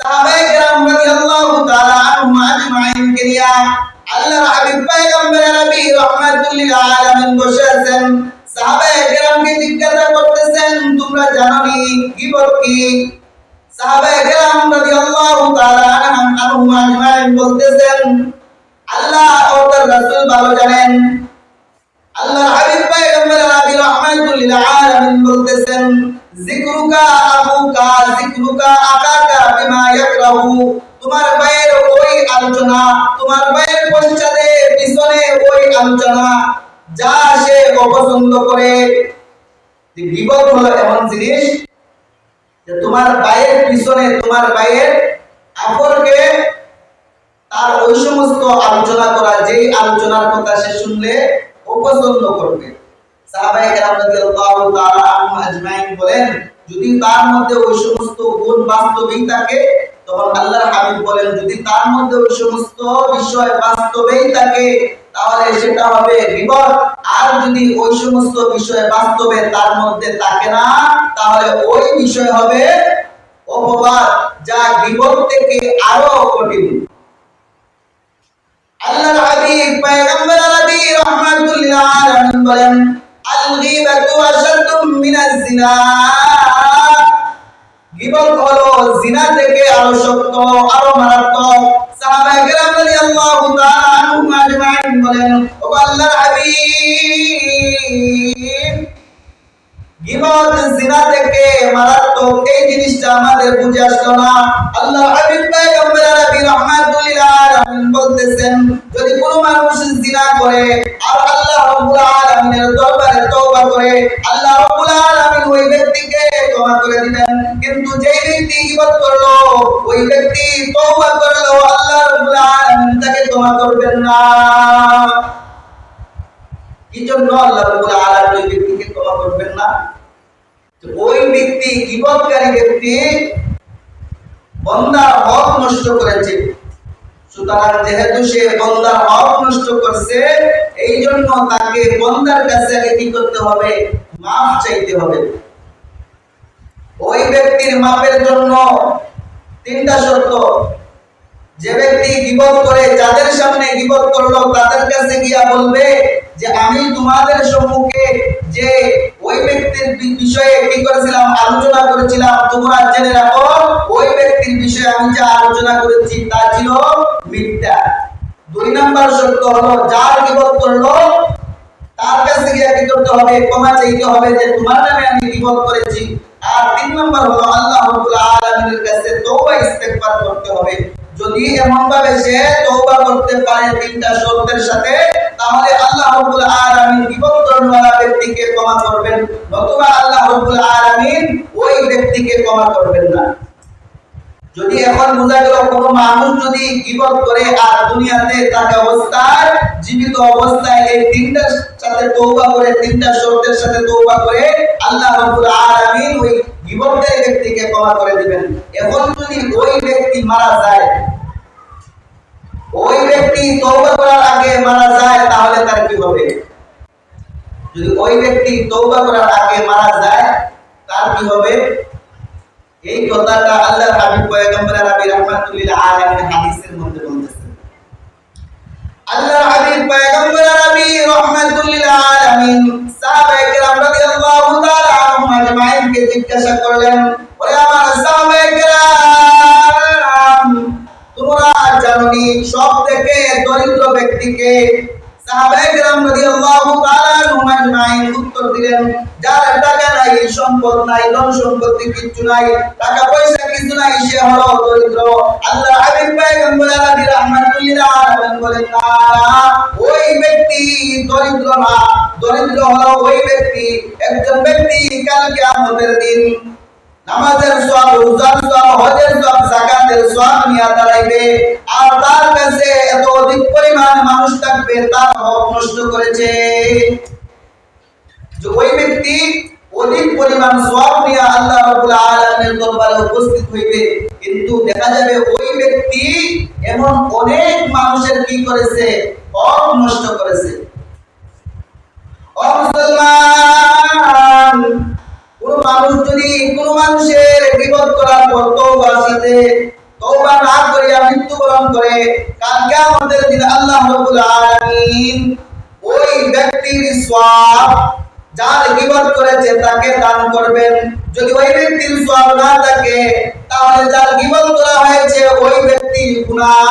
সাহাবায়ে کرام রাদিয়াল্লাহু তাআলা আনহুম আজমাইন কে নিয়ে আল্লাহর বসে আছেন। সাহাবায়ে کرام কে করতেছেন, তোমরা জানো নি গীবত কি? সাহাবায়ে کرام রাদিয়াল্লাহু তাআলা আনহুম আজমাইন বলতেছেন, আল্লাহ ও তার ভালো জানেন। আল্লাহর হাবিব পয়গম্বর আরবি রাহমাতুল লিল আলামিন বলতেছেন আবুকা আকাকা বিমা ইয়াকরাহু, তোমার ভাইয়ের ওই আলোচনা, তোমার পশ্চাতে পিছনে ওই আলোচনা, যা সে অপছন্দ করে। যে হলো এমন জিনিস যে তোমার ভাইয়ের পিছনে, তোমার আপরকে তার ওই সমস্ত আলোচনা করা, যেই আলোচনার কথা সে শুনলে অপছন্দ করবে। সাহাবায়ে কেরাম রাদিয়াল্লাহু তাআলা আনহুম আজমাইন বলেন, যদি তার মধ্যে ওই সমস্ত গুণ বাস্তবেই থাকে, তখন আল্লাহর হাবিব বলেন, যদি তার মধ্যে ওই সমস্ত বিষয় বাস্তবেই থাকে, তাহলে সেটা হবে বিপদ। আর যদি ওই সমস্ত বিষয় বাস্তবে তার মধ্যে থাকে না, তাহলে ওই বিষয় হবে অপবাদ, যা বিপদ থেকে আরও কঠিন। আল্লাহর হাবিব জিনা। গীবত হলো জিনা থেকে আরও শক্ত, আরও মারাত্মক। সাহাবায়ে কেরাম রাদিয়াল্লাহু তাআলা আনহুম আজমাইন বলেন, ও আল্লাহর হাবিব, গিবত জিনা থেকে মারাত্মক, এই জিনিসটা আমাদের বুঝে আসলো না। আল্লাহ হাবিব পয়গম্বর নবী রাহমাতুল আলামিন বলতেছেন, যদি কোনো মানুষ জিনা করে, আর আল্লাহ রাব্বুল আলামিনের দরবারে তওবা করে ক্ষমা করে দিবেন কিন্তু যেই ব্যক্তি গিবত করল, ওই ব্যক্তি তওবা করল, আল্লাহ রাব্বুল আলামিন তাকে ক্ষমা করবেন না। কি জন্য আল্লাহ রাব্বুল আলামিন ওই ব্যক্তিকে ক্ষমা করবেন না? ওই ব্যক্তি গীবতকারী ব্যক্তি বন্দার হক নষ্ট করেছে। সুতরাং যেহেতু সে বন্দার হক নষ্ট করছে এই জন্য তাকে বন্দার কাছে আগে কি করতে হবে? মাফ চাইতে হবে। ওই ব্যক্তির মাপের জন্য তিনটা শর্ত। যে ব্যক্তি গিবত করে, যাদের সামনে গিবত করল, তাদের কাছে গিয়া বলবে যে, আমি তোমাদের সম্মুখে যে ওই ব্যক্তির বিষয়ে কি করেছিলাম? আলোচনা করেছিলাম। তোমরা জেনে রাখো, ওই ব্যক্তির বিষয়ে আমি যা আলোচনা করেছি, তা ছিল মিথ্যা। দুই নাম্বার শর্ত হলো, যার গিবত করল তার কাছে গিয়ে কি করতে হবে, ক্ষমা চাইতে হবে যে তোমার নামে আমি গিবত করেছি। আর তিন নম্বর হলো আল্লাহ রাব্বুল আলামিনের কাছে তওবা ইস্তেগফার করতে হবে। যদি এমন ভাবে সে তওবা করতে পারে তিনটা শর্তের সাথে, তাহলে আল্লাহ রাব্বুল আলামিন করনেওয়ালা ব্যক্তিকে ক্ষমা করবেন নতুবা আল্লাহ রাব্বুল আলামিন ওই ব্যক্তিকে ক্ষমা করবেন না। যদি এখন বোঝা গেল কোন মানুষ যদি গিবত করে আর দুনিয়াতে থাকা অবস্থায়, জীবিত অবস্থায় এই তিনটার সাথে তওবা করে, তিনটা শর্তের সাথে তওবা করে আল্লাহ রাব্বুল আলামিন ওই গিবতকারী ব্যক্তিকে ক্ষমা করে দিবেন। এখন যদি ওই ব্যক্তি মারা যায়, ওই ব্যক্তি তওবা করার আগে মারা যায়, তাহলে তার কি হবে? যদি ওই ব্যক্তি তওবা করার আগে মারা যায়, তার কি হবে? এই কথাটা আল্লাহর হাবিব পয়গম্বর নবী রাহমাতুল্লিল আলামিন হাদিসের মধ্যে বলতেছেন। আল্লাহর হাবিব পয়গম্বর নবী রাহমাতুল্লিল আলামিন সাহাবায়ে কেরাম রাদিয়াল্লাহু তাআলা আনহুম আজমাইনকে জিজ্ঞাসা করলেন, ওরে আমার সাহাবায়ে কেরাম তোমরা জানোনি সব থেকে দরিদ্র ব্যক্তিকে পয়সা সে দরিদ্র। বলেন ওই ব্যক্তি দরিদ্র না। দরিদ্র হলো ওই ব্যক্তি, একজন ব্যক্তি কাল কিয়ামতের দিন নামাজের সব, রোজার সব, হজের সব যাকাতের সব নিয়ে দাঁড়াইবে আর তার কাছে এত অধিক পরিমাণ মানুষ থাকবে, তার হক নষ্ট করেছে। যে ওই ব্যক্তি অধিক পরিমাণ সব নিয়ে আল্লাহ রাব্বুল আলামিনের দরবারে উপস্থিত হইবে। কিন্তু দেখা যাবে ওই ব্যক্তি এমন অনেক মানুষের কি করেছে? হক নষ্ট করেছে। ও মুসলমান! মানুষ যদি কোন মানুষের বিপদ করার পর তওবার সাথে তওবা না করিয়া মৃত্যুবরণ করে আমাদের দিন আল্লাহ রাব্বুল আলামিন ওই ব্যক্তির সওয়াব যার গিবত করেছে তাকে দান করবেন। যদি ওই ব্যক্তির সওয়াব না থাকে, তাহলে যার গিবত করা হয়েছে ওই ব্যক্তির গুনাহ